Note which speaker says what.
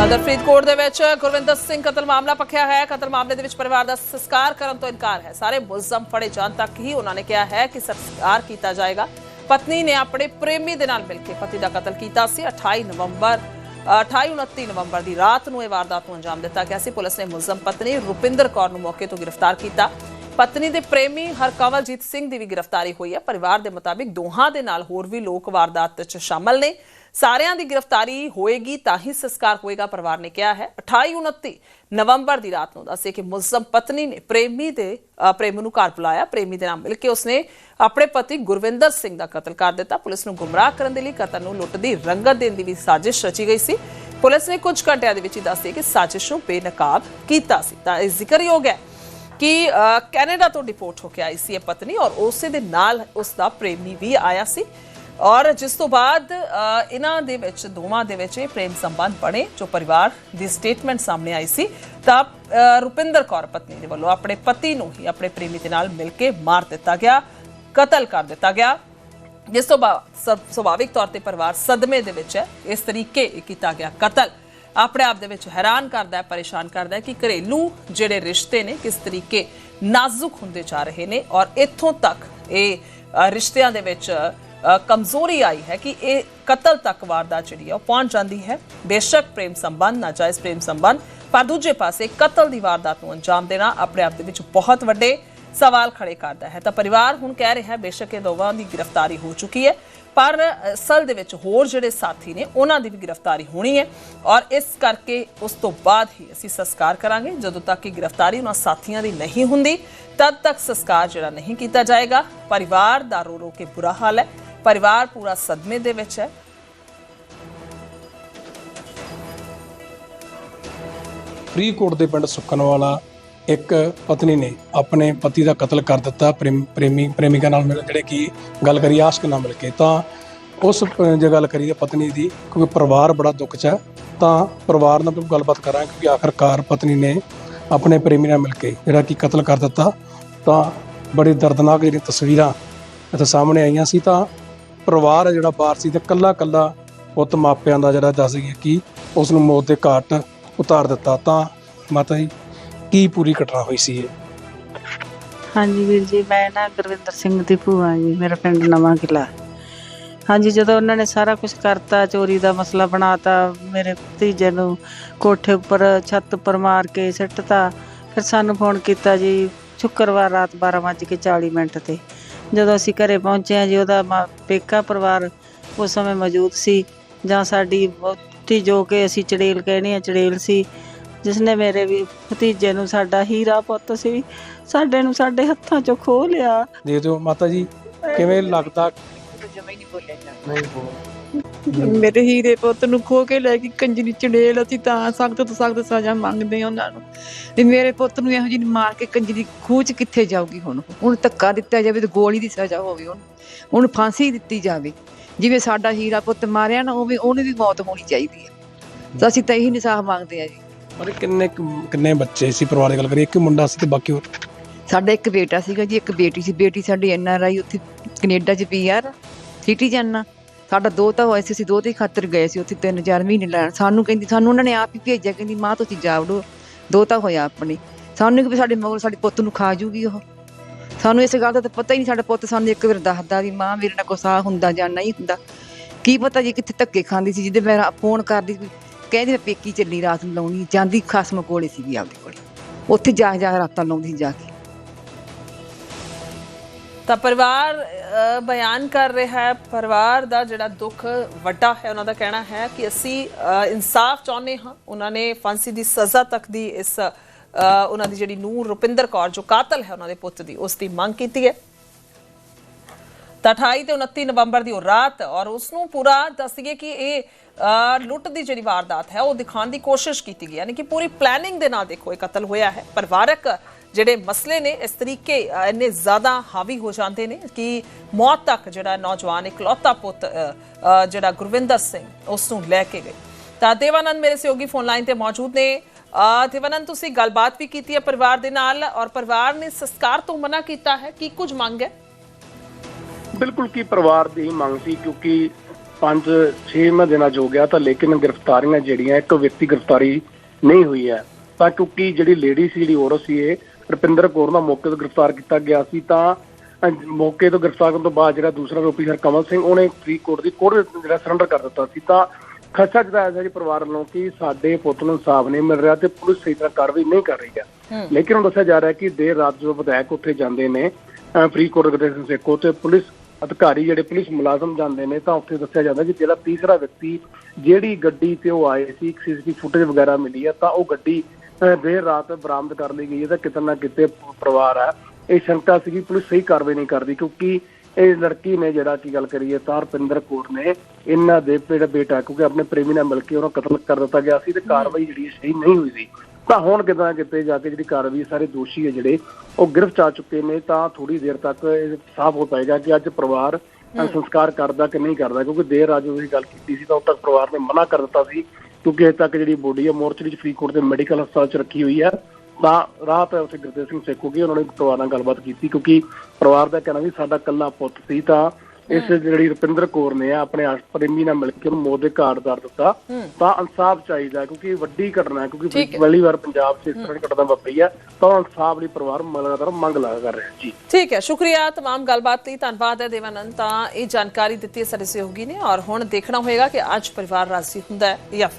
Speaker 1: ਸਦਰ ਫਰੀਦਕੋਟ ਦੇ ਵਿੱਚ ਗੁਰਵਿੰਦਰ ਸਿੰਘ ਕਤਲ ਮਾਮਲਾ ਪੱਖਿਆ ਹੈ। ਕਤਲ ਮਾਮਲੇ ਦੇ ਵਿੱਚ ਪਰਿਵਾਰ ਦਾ ਸੰਸਕਾਰ ਕਰਨ ਤੋਂ ਇਨਕਾਰ ਹੈ। ਸਾਰੇ ਮੁਲਜ਼ਮ ਫੜੇ ਜਾਣ ਤੱਕ ਹੀ ਉਹਨਾਂ ਨੇ ਕਿਹਾ ਹੈ ਕਿ ਸੰਸਕਾਰ ਕੀਤਾ ਜਾਏਗਾ। ਪਤਨੀ ਨੇ ਆਪਣੇ ਪ੍ਰੇਮੀ ਦੇ ਨਾਲ ਮਿਲ ਕੇ ਪਤੀ ਦਾ ਕਤਲ ਕੀਤਾ ਸੀ। 28 ਨਵੰਬਰ 28 29 ਨਵੰਬਰ ਦੀ ਰਾਤ ਨੂੰ ਇਹ ਵਾਰਦਾਤ ਨੂੰ ਅੰਜਾਮ ਦਿੱਤਾ ਗਿਆ ਸੀ। ਪੁਲਿਸ ਨੇ ਮੁਲਜ਼ਮ ਪਤਨੀ ਰੁਪਿੰਦਰ ਕੌਰ ਨੂੰ ਮੌਕੇ ਤੋਂ ਗ੍ਰਿਫਤਾਰ ਕੀਤਾ। ਪਤਨੀ ਦੇ ਪ੍ਰੇਮੀ ਹਰਕਵਲਜੀਤ ਸਿੰਘ ਦੀ ਵੀ ਗ੍ਰਿਫਤਾਰੀ ਹੋਈ ਹੈ। ਪਰਿਵਾਰ ਦੇ ਮੁਤਾਬਿਕ ਦੋਹਾਂ ਦੇ ਨਾਲ ਹੋਰ ਵੀ ਲੋਕ ਵਾਰਦਾਤ ਚ ਸ਼ਾਮਲ ਨੇ। ਸਾਰਿਆਂ ਦੀ ਗ੍ਰਿਫਤਾਰੀ ਹੋਏਗੀ ਤਾਂ ਹੀ ਸੰਸਕਾਰ ਹੋਏਗਾ ਪਰਿਵਾਰ ਨੇ ਕਿਹਾ ਹੈ। 28 29 ਨਵੰਬਰ ਦੀ ਰਾਤ ਨੂੰ ਦੱਸੇ ਕਿ ਮੁਲਜ਼ਮ ਪਤਨੀ ਨੇ ਪ੍ਰੇਮੀ ਦੇ ਅ, ਨੂੰ ਘਰ ਬੁਲਾਇਆ। ਪ੍ਰੇਮੀ ਦੇ ਨਾਲ ਮਿਲ ਕੇ ਉਸਨੇ ਆਪਣੇ ਪਤੀ ਗੁਰਵਿੰਦਰ ਸਿੰਘ ਦਾ ਕਤਲ ਕਰ ਦਿੱਤਾ। ਪੁਲਿਸ ਨੂੰ ਗੁੰਮਰਾਹ ਕਰਨ ਦੇ ਲਈ ਕਤਲ ਨੂੰ ਲੁੱਟ ਦੀ ਰੰਗਤ ਦੇਣ ਦੀ ਵੀ ਸਾਜ਼ਿਸ਼ ਰਚੀ ਗਈ ਸੀ। ਪੁਲਿਸ ਨੇ ਕੁਝ ਘੰਟਿਆਂ ਦੇ ਵਿੱਚ ਹੀ ਦੱਸਿਆ ਕਿ ਸਾਜ਼ਿਸ਼ ਨੂੰ ਬੇਨਕਾਬ ਕੀਤਾ ਸੀ। ਤਾਂ ਇਹ ਜ਼ਿਕਰਯੋਗ ਹੈ ਕਿ ਅ, ਕੈਨੇਡਾ ਤੋਂ ਡਿਪੋਰਟ ਹੋ ਕੇ ਆਈ ਸੀ ਇਹ ਪਤਨੀ ਔਰ ਉਸੇ ਦੇ ਨਾਲ ਉਸ ਦਾ ਪ੍ਰੇਮੀ ਵੀ ਆਇਆ ਸੀ। ਔਰ ਜਿਸ ਤੋਂ ਬਾਅਦ ਇਹਨਾਂ ਦੇ ਵਿੱਚ, ਦੋਵਾਂ ਦੇ ਵਿੱਚ ਇਹ ਪ੍ਰੇਮ ਸੰਬੰਧ ਬਣੇ, ਜੋ ਪਰਿਵਾਰ ਦੀ ਸਟੇਟਮੈਂਟ ਸਾਹਮਣੇ ਆਈ ਸੀ, ਤਾਂ ਰੁਪਿੰਦਰ ਕੌਰ ਪਤਨੀ ਦੇ ਵੱਲੋਂ ਆਪਣੇ ਪਤੀ ਨੂੰ ਹੀ ਆਪਣੇ ਪ੍ਰੇਮੀ ਦੇ ਨਾਲ ਮਿਲ ਕੇ ਮਾਰ ਦਿੱਤਾ ਗਿਆ, ਕਤਲ ਕਰ ਦਿੱਤਾ ਗਿਆ। ਜਿਸ ਤੋਂ ਬਾਅਦ ਸਵ- ਸੁਭਾਵਿਕ ਤੌਰ ਤੇ ਪਰਿਵਾਰ ਸਦਮੇ ਦੇ ਵਿੱਚ ਹੈ, ਇਸ ਤਰੀਕੇ ਇਹ ਕੀਤਾ ਗਿਆ ਕਤਲ। ਆਪਣੇ ਆਪ ਦੇ ਵਿੱਚ ਹੈਰਾਨ ਕਰਦਾ ਹੈ, ਪਰੇਸ਼ਾਨ ਕਰਦਾ ਹੈ ਕਿ ਘਰੇਲੂ ਜਿਹੜੇ ਰਿਸ਼ਤੇ ਨੇ, ਕਿਸ ਤਰੀਕੇ ਨਾਜ਼ੁਕ ਹੁੰਦੇ ਜਾ ਰਹੇ ਨੇ, ਔਰ ਇੱਥੋਂ ਤੱਕ ਇਹ ਰਿਸ਼ਤਿਆਂ ਦੇ ਵਿੱਚ ਕਮਜ਼ੋਰੀ ਆਈ ਹੈ ਕਿ ਇਹ ਕਤਲ ਤੱਕ ਵਾਰਦਾਤ ਜਿਹੜੀ ਆ ਉਹ ਪਹੁੰਚ ਜਾਂਦੀ ਹੈ। ਬੇਸ਼ੱਕ ਪ੍ਰੇਮ ਸੰਬੰਧ ਨਾਜਾਇਜ਼ ਪ੍ਰੇਮ ਸੰਬੰਧ, ਪਰ ਦੂਜੇ ਪਾਸੇ ਕਤਲ ਦੀ ਵਾਰਦਾਤ ਨੂੰ ਅੰਜਾਮ ਦੇਣਾ ਆਪਣੇ ਆਪ ਦੇ ਵਿੱਚ ਬਹੁਤ ਵੱਡੇ ਸਵਾਲ ਖੜੇ ਕਰਦਾ ਹੈ। ਤਾਂ ਪਰਿਵਾਰ ਹੁਣ ਕਹਿ ਰਿਹਾ ਹੈ, ਬੇਸ਼ੱਕ ਇਹ ਦੋਵਾਂ ਦੀ ਗ੍ਰਿਫਤਾਰੀ ਹੋ ਚੁੱਕੀ ਹੈ, ਪਰ ਅਸਲ ਦੇ ਵਿੱਚ ਹੋਰ ਜਿਹੜੇ ਸਾਥੀ ਨੇ, ਉਹਨਾਂ ਦੀ ਵੀ ਗ੍ਰਿਫਤਾਰੀ ਹੋਣੀ ਹੈ ਔਰ ਇਸ ਕਰਕੇ ਉਸ ਤੋਂ ਬਾਅਦ ਹੀ ਅਸੀਂ ਸੰਸਕਾਰ ਕਰਾਂਗੇ। ਜਦੋਂ ਤੱਕ ਕਿ ਗ੍ਰਿਫਤਾਰੀ ਉਹਨਾਂ ਸਾਥੀਆਂ ਦੀ ਨਹੀਂ ਹੁੰਦੀ, ਤਦ ਤੱਕ ਸੰਸਕਾਰ ਜਿਹੜਾ ਨਹੀਂ ਕੀਤਾ ਜਾਏਗਾ। ਪਰਿਵਾਰ ਦਾ ਰੋ ਰੋ ਕੇ ਬੁਰਾ ਹਾਲ ਹੈ। ਪਰਿਵਾਰ ਪੂਰਾ ਸਦਮੇ ਦੇ ਵਿੱਚ ਹੈ।
Speaker 2: ਫਰੀਦਕੋਟ ਦੇ ਪਿੰਡ ਸੁੱਕਨਵਾਲਾ ਇੱਕ ਪਤਨੀ ਨੇ ਆਪਣੇ ਪਤੀ ਦਾ ਕਤਲ ਕਰ ਦਿੱਤਾ। ਪ੍ਰੇਮੀ ਪ੍ਰੇਮਿਕਾ ਨਾਲ ਮਿਲ, ਜਿਹੜੇ ਕਿ ਗੱਲ ਕਰੀ ਆਸ਼ਕ ਨਾਲ ਮਿਲ ਕੇ। ਤਾਂ ਉਸ ਜੇ ਗੱਲ ਕਰੀਏ ਪਤਨੀ ਦੀ, ਕਿਉਂਕਿ ਪਰਿਵਾਰ ਬੜਾ ਦੁੱਖ 'ਚ ਹੈ, ਤਾਂ ਪਰਿਵਾਰ ਨਾਲ ਗੱਲਬਾਤ ਕਰਾਂਗੇ, ਕਿਉਂਕਿ ਆਖਰਕਾਰ ਪਤਨੀ ਨੇ ਆਪਣੇ ਪ੍ਰੇਮੀ ਨਾਲ ਮਿਲ ਕੇ ਜਿਹੜਾ ਕਿ ਕਤਲ ਕਰ ਦਿੱਤਾ। ਤਾਂ ਬੜੀ ਦਰਦਨਾਕ ਜਿਹੜੀਆਂ ਤਸਵੀਰਾਂ ਇੱਥੇ ਸਾਹਮਣੇ ਆਈਆਂ ਸੀ। ਤਾਂ ਪਰਿਵਾਰ ਹੈ ਜਿਹੜਾ ਬਾਹਰ ਸੀ ਤੇ ਕੱਲਾ ਕੱਲਾ ਪੁੱਤ ਮਾਪਿਆਂ ਦਾ ਜਿਹੜਾ ਦੱਸ ਗਿਆ ਕਿ ਉਸ ਨੂੰ ਮੌਤ ਦੇ ਘਾਟ ਉਤਾਰ ਦਿੱਤਾ। ਤਾਂ ਮਾਤਾ ਜੀ, ਕੀ ਪੂਰੀ ਘਟਨਾ ਹੋਈ ਸੀ ਇਹ?
Speaker 3: ਹਾਂਜੀ ਵੀਰ ਜੀ, ਮੈਂ ਨਾ ਗੁਰਵਿੰਦਰ ਸਿੰਘ ਦੀ ਭੂਆ ਜੀ, ਮੇਰਾ ਪਿੰਡ ਨਵਾਂ ਕਿਲਾ ਹਾਂਜੀ, ਜਦੋਂ ਉਹਨਾਂ ਨੇ ਸਾਰਾ ਕੁਝ ਕਰਤਾ, ਚੋਰੀ ਦਾ ਮਸਲਾ ਬਣਾਤਾ, ਮੇਰੇ ਭਤੀਜੇ ਨੂੰ ਕੋਠੇ ਉੱਪਰ ਛੱਤ ਉੱਪਰ ਮਾਰ ਕੇ ਸਿੱਟਤਾ, ਫਿਰ ਸਾਨੂੰ ਫੋਨ ਕੀਤਾ ਜੀ, ਸ਼ੁੱਕਰਵਾਰ ਰਾਤ 12:40 ਮਿੰਟ ਤੇ। ਜਦੋਂ ਅਸੀਂ ਘਰੇ ਪਹੁੰਚੇ ਹਾਂ ਜੀ ਉਹਦਾ ਮਾ- ਪੇਕਾ ਪਰਿਵਾਰ ਉਸ ਸਮੇਂ ਮੌਜੂਦ ਸੀ। ਜਾਂ ਸਾਡੀ ਬਹੁਤੀ ਜੋ ਕਿ ਅਸੀਂ ਚੜੇਲ ਕਹਿੰਦੇ ਆ ਚੜੇਲ ਸੀ। ਜਿਸ ਨੇ ਮੇਰੇ ਵੀ ਭਤੀਜੇ ਨੂੰ ਸਾਡਾ ਹੀਰਾ ਪੁੱਤ ਸੀ ਸਾਡੇ ਨੂੰ ਸਾਡੇ ਹੱਥਾਂ ਚੋਂ ਖੋਹ ਲਿਆ।
Speaker 2: ਦੇ ਦਿਓ ਮਾਤਾ ਜੀ ਕਿਵੇਂ ਲੱਗਦਾ?
Speaker 3: ਜਮੇ ਨਹੀਂ ਬੋਲਿਆ
Speaker 2: ਨਹੀਂ
Speaker 4: ਮੇਰੇ ਹੀਰੇ ਪੁੱਤ ਨੂੰ ਖੋ ਕੇ ਲੈ ਕੇ ਕੰਜਰੀ ਚੜੇਲ ਅਸੀਂ ਤਾਂ ਸਖਤ ਤੋਂ ਸਖਤ ਸਜ਼ਾ ਮੰਗਦੇ ਹਾਂ ਉਹਨਾਂ ਨੂੰ। ਵੀ ਮੇਰੇ ਪੁੱਤ ਨੂੰ ਇਹੋ ਜਿਹੀ ਮਾਰ ਕੇ ਕੰਜਰੀ ਖੂਹ ਚ ਕਿੱਥੇ ਜਾਊਗੀ ਹੁਣ? ਉਹਨੂੰ ਧੱਕਾ ਦਿੱਤਾ ਜਾਵੇ ਤੇ ਗੋਲੀ ਦੀ ਸਜ਼ਾ ਹੋਵੇ ਉਹਨੂੰ ਉਹਨੂੰ ਫਾਂਸੀ ਦਿੱਤੀ ਜਾਵੇ। ਜਿਵੇਂ ਸਾਡਾ ਹੀਰਾ ਪੁੱਤ ਮਾਰਿਆ ਨਾ ਉਵੇਂ ਉਹਨੂੰ ਵੀ ਮੌਤ ਹੋਣੀ ਚਾਹੀਦੀ ਹੈ। ਤਾਂ ਅਸੀਂ ਤਾਂ ਇਹੀ ਇਨਸਾਫ ਮੰਗਦੇ ਆ ਜੀ।
Speaker 2: ਪਰ ਕਿੰਨੇ ਕਿੰਨੇ ਬੱਚੇ ਸੀ ਪਰਿਵਾਰ ਦੀ ਗੱਲ ਕਰੀਏ? ਇੱਕ ਮੁੰਡਾ ਸੀ ਤੇ ਬਾਕੀ ਹੋਰ?
Speaker 4: ਸਾਡਾ ਇੱਕ ਬੇਟਾ ਸੀਗਾ ਜੀ ਇੱਕ ਬੇਟੀ ਸੀ। ਬੇਟੀ ਸਾਡੀ ਐਨ ਆਰ ਆਈ ਉੱਥੇ ਕੈਨੇਡਾ ਚ ਪੀਆਰ ਸਿਟੀਜ਼ਨ ਆ। ਸਾਡਾ ਦੋ ਤਾਂ ਹੋਇਆ ਸੀ, ਅਸੀਂ ਦੋ ਦੀ ਖਾਤਰ ਗਏ ਸੀ, ਉੱਥੇ ਤਿੰਨ ਚਾਰ ਮਹੀਨੇ ਲੈਣ ਸਾਨੂੰ ਕਹਿੰਦੀ, ਸਾਨੂੰ ਉਹਨਾਂ ਨੇ ਆਪ ਹੀ ਭੇਜਿਆ, ਕਹਿੰਦੀ, ਮਾਂ, ਤੁਸੀਂ ਜਾ ਵੜੋ ਦੋ ਤਾਂ ਹੋਇਆ ਆਪਣੀ। ਸਾਨੂੰ ਕਿ ਸਾਡੇ ਮਗਰ ਸਾਡੇ ਪੁੱਤ ਨੂੰ ਖਾ ਜੂਗੀ ਉਹ। ਸਾਨੂੰ ਇਸ ਗੱਲ ਦਾ ਤਾਂ ਪਤਾ ਹੀ ਨਹੀਂ, ਸਾਡਾ ਪੁੱਤ ਸਾਨੂੰ ਇੱਕ ਵਾਰ ਦੱਸਦਾ ਵੀ, ਮਾਂ, ਮੇਰੇ ਨਾਲ ਕੁਛ ਆ ਹੁੰਦਾ ਜਾਂ ਨਹੀਂ ਹੁੰਦਾ। ਕੀ ਪਤਾ ਜੀ ਕਿੱਥੇ ਧੱਕੇ ਖਾਂਦੀ ਸੀ, ਜਿਹਦੇ ਮੈਂ ਫੋਨ ਕਰਦੀ ਸੀ, ਕਹਿੰਦੀ ਮੈਂ ਪੇਕੀ ਚੱਲੀ, ਰਾਤ ਨੂੰ ਲਾਉਣੀ, ਜਾਂਦੀ ਖਸਮ ਕੋਲੇ ਸੀਗੀ ਆਪਦੇ ਕੋਲ। ਉੱਥੇ ਜਾ ਜਾ ਰਾਤਾਂ ਲਾਉਂਦੀ ਸੀ ਜਾ ਕੇ।
Speaker 1: ਤਾਂ ਪਰਿਵਾਰ ਬਿਆਨ ਕਰ ਰਿਹਾ ਹੈ। ਪਰਿਵਾਰ ਦਾ ਜਿਹੜਾ ਦੁੱਖ ਵੱਡਾ ਹੈ, ਉਹਨਾਂ ਦਾ ਕਹਿਣਾ ਹੈ ਕਿ ਅਸੀਂ ਇਨਸਾਫ ਚਾਹੁੰਦੇ ਹਾਂ। ਉਹਨਾਂ ਨੇ ਫਾਂਸੀ ਦੀ ਸਜ਼ਾ ਤੱਕ ਦੀ ਇਸ ਉਹਨਾਂ ਦੀ ਜਿਹੜੀ ਨੂਰ ਰੁਪਿੰਦਰ ਕੌਰ, ਜੋ ਕਾਤਲ ਹੈ ਉਹਨਾਂ ਦੇ ਪੁੱਤ ਦੀ, ਉਸ ਦੀ ਮੰਗ ਕੀਤੀ ਹੈ। ਤਾਂ 28 ਤੇ 29 ਨਵੰਬਰ ਦੀ ਉਹ ਰਾਤ, ਔਰ ਉਸ ਨੂੰ ਪੂਰਾ ਦੱਸੀਏ ਕਿ ਇਹ ਲੁੱਟ ਦੀ ਜਿਹੜੀ ਵਾਰਦਾਤ ਹੈ, ਉਹ ਦਿਖਾਉਣ ਦੀ ਕੋਸ਼ਿਸ਼ ਕੀਤੀ ਗਈ ਯਾਨੀ ਕਿ ਪੂਰੀ ਪਲੈਨਿੰਗ ਦੇ ਨਾਲ ਦੇਖੋ, ਇਹ ਕਤਲ ਹੋਇਆ ਹੈ। ਪਰਿਵਾਰਕ ਜਿਹੜੇ ਮਸਲੇ ਨੇ, ਇਸ ਤਰੀਕੇ ਇੰਨੇ ਜ਼ਿਆਦਾ ਹਾਵੀ ਹੋ ਜਾਂਦੇ ਨੇ ਕਿ ਮੌਤ ਤੱਕ ਜਿਹੜਾ ਨੌਜਵਾਨ, ਇਕਲੌਤਾ ਪੁੱਤ ਜਿਹੜਾ ਗੁਰਵਿੰਦਰ ਸਿੰਘ, ਉਸ ਨੂੰ ਲੈ ਕੇ ਗਏ। ਤਾਂ ਦੇਵਾਨੰਦ ਮੇਰੇ ਸਹਿਯੋਗੀ ਫੋਨ ਲਾਈਨ ਤੇ ਮੌਜੂਦ ਨੇ। ਦੇਵਾਨੰਦ, ਤੁਸੀਂ ਗੱਲਬਾਤ ਵੀ ਕੀਤੀ ਹੈ ਪਰਿਵਾਰ ਦੇ ਨਾਲ ਔਰ ਪਰਿਵਾਰ ਨੇ ਸੰਸਕਾਰ ਤੋਂ ਮਨਾ ਕੀਤਾ ਹੈ, ਕੀ ਕੁਝ ਮੰਗ ਹੈ?
Speaker 5: ਬਿਲਕੁਲ ਕੀ ਪਰਿਵਾਰ ਦੀ ਮੰਗ ਸੀ, ਕਿਉਂਕਿ
Speaker 2: 5 6 ਦਿਨਾਂ ਜੋ ਗਿਆ ਤਾਂ ਲੇਕਿਨ ਗ੍ਰਿਫਤਾਰੀਆਂ ਜਿਹੜੀਆਂ, ਇੱਕ ਵਿਅਕਤੀ ਗ੍ਰਿਫਤਾਰੀ ਨਹੀਂ ਹੋਈ ਹੈ। ਤਾਂ ਕਿਉਂਕਿ ਜਿਹੜੀ ਲੇਡੀ ਸੀ ਜਿਹੜੀ ਔਰਤ ਸੀ ਇਹ ਰੁਪਿੰਦਰ ਕੌਰ ਦਾ ਮੌਕੇ ਤੋਂ ਗ੍ਰਿਫਤਾਰ ਕੀਤਾ ਗਿਆ ਸੀ ਤਾਂ ਮੌਕੇ ਤੋਂ ਗ੍ਰਿਫਤਾਰ ਕਰਨ ਤੋਂ ਬਾਅਦ ਜਿਹੜਾ ਦੂਸਰਾ ਆਰੋਪੀ ਹਰਕਮਲ ਸਿੰਘ ਉਹਨੇ ਫਰੀਦਕੋਟ ਦੀ ਕੋਰਟ ਜਿਹੜਾ ਸਰੈਂਡਰ ਕਰ ਦਿੱਤਾ ਸੀ। ਤਾਂ ਖਦਸ਼ਾ ਜਤਾਇਆ ਜੀ ਪਰਿਵਾਰ ਵੱਲੋਂ ਕਿ ਸਾਡੇ ਪੁੱਤ ਨੂੰ ਇਨਸਾਫ ਨਹੀਂ ਮਿਲ ਰਿਹਾ ਤੇ ਪੁਲਿਸ ਸਹੀ ਤਰ੍ਹਾਂ ਕਾਰਵਾਈ ਨਹੀਂ ਕਰ ਰਹੀ ਹੈ। ਲੇਕਿਨ ਹੁਣ ਦੱਸਿਆ ਜਾ ਰਿਹਾ ਕਿ ਦੇਰ ਰਾਤ ਜਦੋਂ ਵਿਧਾਇਕ ਉੱਥੇ ਜਾਂਦੇ ਨੇ ਫਰੀਦਕੋਟ ਦੇ ਸਿੰਘ ਸੇਖੋ ਤੇ ਪੁਲਿਸ ਅਧਿਕਾਰੀ ਜਿਹੜੇ ਪੁਲਿਸ ਮੁਲਾਜ਼ਮ ਜਾਂਦੇ ਨੇ ਤਾਂ ਉੱਥੇ ਦੱਸਿਆ ਜਾਂਦਾ ਕਿ ਜਿਹੜਾ ਤੀਸਰਾ ਵਿਅਕਤੀ ਜਿਹੜੀ ਗੱਡੀ ਤੇ ਉਹ ਆਏ ਸੀ ਸੀਸੀਟੀਵੀ ਫੁਟੇਜ ਵਗੈਰਾ ਮਿਲੀ ਹੈ ਤਾਂ ਉਹ ਗੱਡੀ ਦੇਰ ਰਾਤ ਬਰਾਮਦ ਕਰ ਲਈ ਗਈ ਹੈ ਤਾਂ ਕਿਤੇ ਨਾ ਕਿਤੇ ਪਰਿਵਾਰ ਹੈ। ਇਹ ਸ਼ੰਕਾ ਸੀਗੀ ਪੁਲਿਸ ਸਹੀ ਕਾਰਵਾਈ ਨਹੀਂ ਕਰਦੀ ਕਿਉਂਕਿ ਇਹ ਲੜਕੀ ਨੇ ਜਿਹੜਾ ਕੀ ਗੱਲ ਕਰੀਏ ਤਾਂ ਰਪਿੰਦਰ ਕੌਰ ਨੇ ਇਹਨਾਂ ਦੇ ਜਿਹੜਾ ਬੇਟਾ ਕਿਉਂਕਿ ਆਪਣੇ ਪ੍ਰੇਮੀ ਨਾਲ ਮਿਲ ਕੇ ਉਹਨੂੰ ਕਤਲ ਕਰ ਦਿੱਤਾ ਗਿਆ ਸੀ ਤੇ ਕਾਰਵਾਈ ਜਿਹੜੀ ਸਹੀ ਨਹੀਂ ਹੋਈ ਸੀ। ਤਾਂ ਹੁਣ ਕਿਤੇ ਨਾ ਕਿਤੇ ਜਾ ਕੇ ਜਿਹੜੀ ਕਾਰਵਾਈ ਸਾਰੇ ਦੋਸ਼ੀ ਹੈ ਜਿਹੜੇ ਉਹ ਗ੍ਰਿਫਤ ਆ ਚੁੱਕੇ ਨੇ ਤਾਂ ਥੋੜੀ ਦੇਰ ਤੱਕ ਇਹ ਸਾਫ਼ ਹੋ ਪਾਏਗਾ ਕਿ ਅੱਜ ਪਰਿਵਾਰ ਸੰਸਕਾਰ ਕਰਦਾ ਕਿ ਨਹੀਂ ਕਰਦਾ ਕਿਉਂਕਿ ਦੇਰ ਰਾਤ ਜਦੋਂ ਇਹ ਗੱਲ ਕੀਤੀ ਸੀ ਤਾਂ ਉਦੋਂ ਤੱਕ ਪਰਿਵਾਰ ਨੇ ਮਨਾ ਕਰ ਦਿੱਤਾ ਸੀ ਕਿਉਂਕਿ ਅਜੇ ਤੱਕ ਜਿਹੜੀ ਬੋਡੀ ਹੈ ਮੋਰਚਰੀ ਚ ਫਰੀਦਕੋਟ ਦੇ ਮੈਡੀਕਲ ਹਸਪਤਾਲ ਚ ਰੱਖੀ ਹੋਈ ਹੈ ਤਾਂ ਰਾਤ ਉੱਥੇ ਗੁਰਦੇਵ ਸਿੰਘ ਸੇਖੋ ਗਏ ਉਹਨਾਂ ਨੇ ਪਰਿਵਾਰ ਨਾਲ ਗੱਲਬਾਤ ਕੀਤੀ ਕਿਉਂਕਿ ਪਰਿਵਾਰ ਦਾ ਕਹਿਣਾ ਵੀ ਸਾਡਾ ਕੱਲਾ ਪੁੱਤ ਸੀ ਤਾਂ ਇਸ ਜਿਹੜੀ ਰੁਪਿੰਦਰ ਕੌਰ ਨੇ ਆਪਣੇ ਆਸ ਪ੍ਰੇਮੀ ਨਾਲ ਮਿਲ ਕੇ ਉਹਨੂੰ ਮੌਤ ਦੇ ਘਾਟ ਉਤਾਰ ਦਿੱਤਾ ਤਾਂ ਇਨਸਾਫ ਚਾਹੀਦਾ ਕਿਉਂਕਿ ਇਹ ਵੱਡੀ ਘਟਨਾ ਹੈ
Speaker 1: ਠੀਕ
Speaker 2: ਕਿਉਂਕਿ
Speaker 1: ਹੈ।
Speaker 2: ਪਹਿਲੀ ਵਾਰ ਪੰਜਾਬ 'ਚ ਇਸ ਤਰ੍ਹਾਂ ਦੀ ਘਟਨਾ ਵਾਪਰੀ ਹੈ ਤਾਂ ਇਨਸਾਫ ਲਈ ਪਰਿਵਾਰ ਲਗਾਤਾਰ ਮੰਗ ਲਾ ਕਰ ਰਿਹਾ ਜੀ
Speaker 1: ਠੀਕ ਹੈ ਸ਼ੁਕਰੀਆ तमाम ਗੱਲਬਾਤ ਲਈ ਧੰਨਵਾਦ ਹੈ ਦੇਵਾਨੰਦ ਤਾਂ ਇਹ ਜਾਣਕਾਰੀ ਦਿੱਤੀ ਹੈ ਸਾਡੇ ਸਹਿਯੋਗੀ ਨੇ ਔਰ ਹੁਣ ਦੇਖਣਾ ਹੋਏਗਾ ਕਿ ਅੱਜ ਪਰਿਵਾਰ ਰਾਜ਼ੀ ਹੁੰਦਾ ਹੈ ਜਾਂ ਫਿਰ